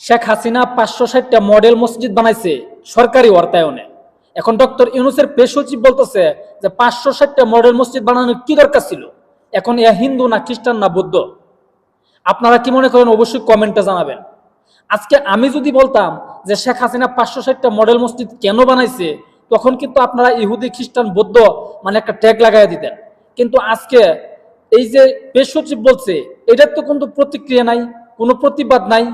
শেখ হাসিনা পাঁচশো ষাটটা মডেল মসজিদ বানাইছে সরকারি অর্থায়নে এখন ডক্টর ইউনুসের পেশ সচিব বলতেছে যে পাঁচশো ষাটটা মডেল মসজিদ বানানোর কি দরকার ছিল? এখন এ হিন্দু না খ্রিস্টান না বৌদ্ধ? আপনারা কি মনে করেন অবশ্যই কমেন্টে জানাবেন। আজকে আমি যদি বলতাম যে শেখ হাসিনা পাঁচশো ষাটটা মডেল মসজিদ কেন বানাইছে, তখন কিন্তু আপনারা ইহুদি, খ্রিস্টান, বৌদ্ধ মানে একটা ট্যাগ লাগাই দিতেন। কিন্তু আজকে এই যে পেশ সচিব বলছে, এটার তো কোনো প্রতিক্রিয়া নাই, কোনো প্রতিবাদ নাই।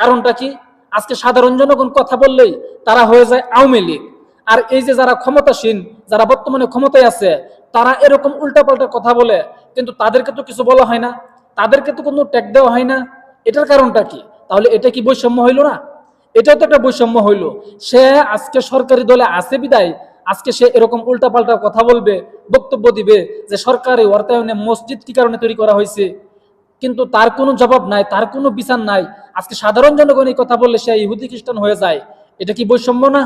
কারণটা কি? আজকে সাধারণ জনগণ কথা বললেই তারা হয়ে যায় আওয়ামী লীগ। আর এই যে যারা ক্ষমতাসীন, যারা বর্তমানে ক্ষমতায় আছে, তারা এরকম উল্টাপাল্টা কথা বলে, কিন্তু তাদেরকে তো কিছু বলা হয় না। তাদেরকে তো কোনো ট্যাগ দেওয়া হয় না। এটার কারণটা কি? তাহলে এটা কি বৈষম্য হইল না? এটাও তো একটা বৈষম্য হইল। সে আজকে সরকারি দলে আছে বিদায়, আজকে সে এরকম উল্টাপাল্টা কথা বলবে, বক্তব্য দিবে যে সরকারি অর্থায়নে মসজিদ কি কারণে তৈরি করা হয়েছে? কিন্তু তার কোনো জবাব নাই, তার কোনো বিচার নাই। আজকে সাধারণ জনগণ এই কথা বললে সে ইহুদি খ্রিস্টান হয়ে যায়। এটা কি বৈষম্য না?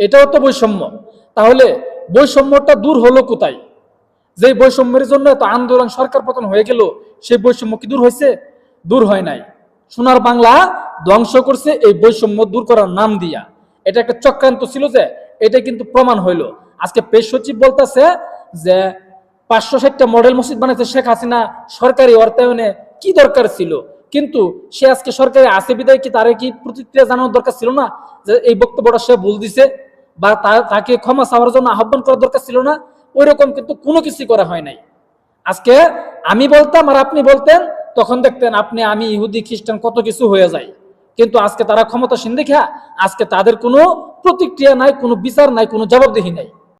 এটাও তো বৈষম্য। তাহলে বৈষম্যটা দূর হলো কোথায়? যে বৈষম্যের জন্য এত আন্দোলন সরকার পতন হয়ে গেল, সেই বৈষম্য কি দূর হয়েছে? দূর হয় নাই। সোনার বাংলা ধ্বংস করছে এই বৈষম্য দূর করার নাম দিয়া। এটা একটা চক্রান্ত ছিল যে, এটা কিন্তু প্রমাণ হইল। আজকে পেশ সচিব বলতেছে যে পাঁচশো ষাটটা মডেল মসজিদ বানাইছে শেখ হাসিনা সরকারি অর্থায়নে, কি দরকার ছিল? কিন্তু সে আজকে সরকারি আছে বিদায় কি, তারে কি প্রতিক্রিয়া জানানোর দরকার ছিল না? যে এই বক্তব্যটা সে ভুল দিছে বা তাকে ক্ষমা চাওয়ার জন্য আহ্বান করার দরকার ছিল না ওই রকম কিন্তু কোনো কিছু করা হয় নাই। আজকে আমি বলতাম আর আপনি বলতেন, তখন দেখতেন আপনি, আমি ইহুদি, খ্রিস্টান কত কিছু হয়ে যায়। কিন্তু আজকে তারা ক্ষমতাসীন দেখা আজকে তাদের কোনো প্রতিক্রিয়া নাই, কোনো বিচার নাই, কোনো জবাবদিহি নাই।